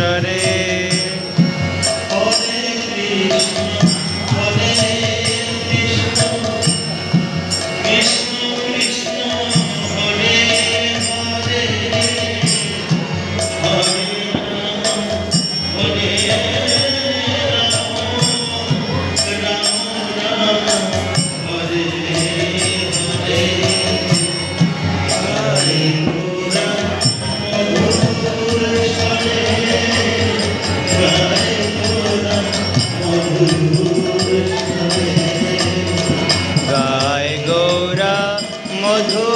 চরে গায় গৌরা মধু